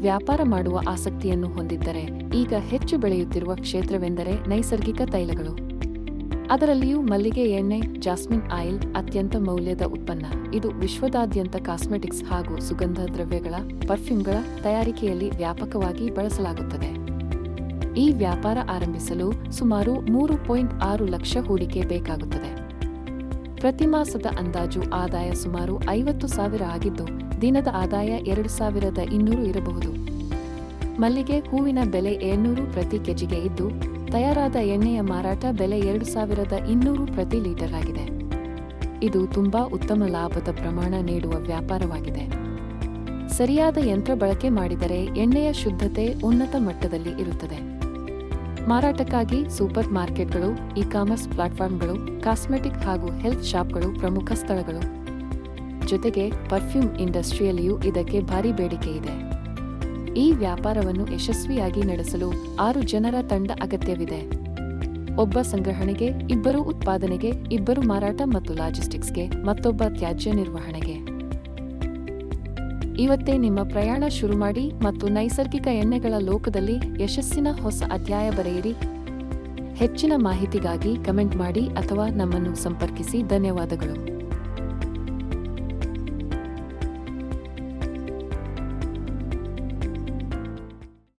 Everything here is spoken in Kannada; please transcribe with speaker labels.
Speaker 1: ವ್ಯಾಪಾರ ಮಾಡುವ ಆಸಕ್ತಿಯನ್ನು ಹೊಂದಿದ್ದರೆ ಈಗ ಹೆಚ್ಚು ಬೆಳೆಯುತ್ತಿರುವ ಕ್ಷೇತ್ರವೆಂದರೆ ನೈಸರ್ಗಿಕ ತೈಲಗಳು. ಅದರಲ್ಲಿಯೂ ಮಲ್ಲಿಗೆ ಎಣ್ಣೆ, ಜಾಸ್ಮಿನ್ ಆಯಿಲ್ ಅತ್ಯಂತ ಮೌಲ್ಯದ ಉತ್ಪನ್ನ. ಇದು ವಿಶ್ವದಾದ್ಯಂತ ಕಾಸ್ಮೆಟಿಕ್ಸ್ ಹಾಗೂ ಸುಗಂಧ ದ್ರವ್ಯಗಳ, ಪರ್ಫ್ಯೂಮ್ಗಳ ತಯಾರಿಕೆಯಲ್ಲಿ ವ್ಯಾಪಕವಾಗಿ ಬಳಸಲಾಗುತ್ತದೆ. ಈ ವ್ಯಾಪಾರ ಆರಂಭಿಸಲು ಸುಮಾರು ಮೂರು ಪಾಯಿಂಟ್ ಆರು ಲಕ್ಷ ಹೂಡಿಕೆ ಬೇಕಾಗುತ್ತದೆ. ಪ್ರತಿ ಮಾಸದ ಅಂದಾಜು ಆದಾಯ ಸುಮಾರು ಐವತ್ತು ಸಾವಿರ ಆಗಿದ್ದು, ದಿನದ ಆದಾಯ ಎರಡು ಸಾವಿರದ ಇನ್ನೂರು ಇರಬಹುದು. ಮಲ್ಲಿಗೆ ಹೂವಿನ ಬೆಲೆ ಏಳ್ನೂರು ಪ್ರತಿ ಕೆಜಿಗೆ ಇದ್ದು, ತಯಾರಾದ ಎಣ್ಣೆಯ ಮಾರಾಟ ಬೆಲೆ ಎರಡು ಸಾವಿರದ ಇನ್ನೂರು ಪ್ರತಿ ಲೀಟರ್ ಆಗಿದೆ. ಇದು ತುಂಬಾ ಉತ್ತಮ ಲಾಭದ ಪ್ರಮಾಣ ನೀಡುವ ವ್ಯಾಪಾರವಾಗಿದೆ. ಸರಿಯಾದ ಯಂತ್ರ ಬಳಕೆ ಮಾಡಿದರೆ ಎಣ್ಣೆಯ ಶುದ್ಧತೆ ಉನ್ನತ ಮಟ್ಟದಲ್ಲಿ ಇರುತ್ತದೆ. ಮಾರಾಟಕ್ಕಾಗಿ ಸೂಪರ್ ಮಾರ್ಕೆಟ್ಗಳು ಇ ಕಾಮರ್ಸ್ ಪ್ಲಾಟ್ಫಾರ್ಮ್ಗಳು, ಕಾಸ್ಮೆಟಿಕ್ ಹಾಗೂ ಹೆಲ್ತ್ ಶಾಪ್ಗಳು ಪ್ರಮುಖ ಸ್ಥಳಗಳು. ಜೊತೆಗೆ ಪರ್ಫ್ಯೂಮ್ ಇಂಡಸ್ಟ್ರಿಯಲ್ಲಿಯೂ ಇದಕ್ಕೆ ಭಾರಿ ಬೇಡಿಕೆ ಇದೆ. ಈ ವ್ಯಾಪಾರವನ್ನು ಯಶಸ್ವಿಯಾಗಿ ನಡೆಸಲು ಆರು ಜನರ ತಂಡ ಅಗತ್ಯವಿದೆ. ಒಬ್ಬ ಸಂಗ್ರಹಣೆಗೆ, ಇಬ್ಬರು ಉತ್ಪಾದನೆಗೆ, ಇಬ್ಬರು ಮಾರಾಟ ಮತ್ತು ಲಾಜಿಸ್ಟಿಕ್ಸ್ಗೆ, ಮತ್ತೊಬ್ಬ ತ್ಯಾಜ್ಯ ನಿರ್ವಹಣೆಗೆ. ಇವತ್ತೇ ನಿಮ್ಮ ಪ್ರಯಾಣ ಶುರು ಮಾಡಿ ಮತ್ತು ನೈಸರ್ಗಿಕ ಎಣ್ಣೆಗಳ ಲೋಕದಲ್ಲಿ ಯಶಸ್ಸಿನ ಹೊಸ ಅಧ್ಯಾಯ ಬರೆಯಿರಿ. ಹೆಚ್ಚಿನ ಮಾಹಿತಿಗಾಗಿ ಕಮೆಂಟ್ ಮಾಡಿ ಅಥವಾ ನಮ್ಮನ್ನು ಸಂಪರ್ಕಿಸಿ. ಧನ್ಯವಾದಗಳು.